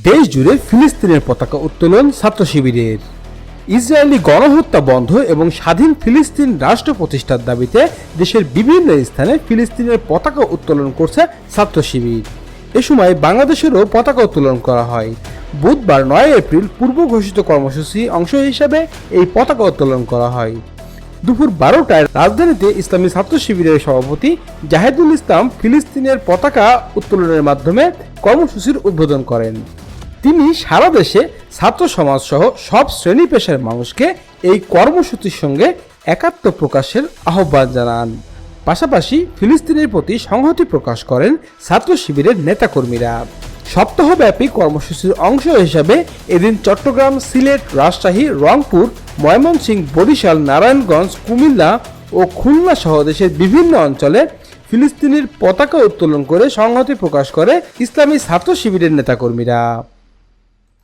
দেশ জুড়ে ফিলিস্তিনের পতাকা উত্তোলন ছাত্র শিবিরের। ইসরায়েলি গণহত্যা বন্ধ এবং স্বাধীন ফিলিস্তিন রাষ্ট্র প্রতিষ্ঠার দাবিতে দেশের বিভিন্ন স্থানে ফিলিস্তিনের পতাকা উত্তোলন করছে ছাত্র শিবির। এ সময় বাংলাদেশেরও পতাকা উত্তোলন করা হয়। বুধবার নয় এপ্রিল পূর্ব ঘোষিত কর্মসূচি অংশ হিসাবে এই পতাকা উত্তোলন করা হয়। দুপুর বারোটায় রাজধানীতে ইসলামী ছাত্র শিবিরের সভাপতি জাহেদুল ইসলাম ফিলিস্তিনের পতাকা উত্তোলনের মাধ্যমে কর্মসূচির উদ্বোধন করেন। তিনি সারা দেশে ছাত্র সমাজ সহ সব শ্রেণি পেশার মানুষকে এই কর্মসূচির সঙ্গে একাত্ম প্রকাশের আহ্বান জানান। পাশাপাশি ফিলিস্তিনের প্রতি সংহতি প্রকাশ করেন ছাত্র শিবিরের নেতাকর্মীরা। সপ্তাহব্যাপী কর্মসূচির অংশ হিসাবে এদিন চট্টগ্রাম, সিলেট, রাজশাহী, রংপুর, ময়মনসিংহ, বরিশাল, নারায়ণগঞ্জ, কুমিল্লা ও খুলনা সহ দেশের বিভিন্ন অঞ্চলে ফিলিস্তিনের পতাকা উত্তোলন করে সংহতি প্রকাশ করে ইসলামী ছাত্র শিবিরের নেতাকর্মীরা।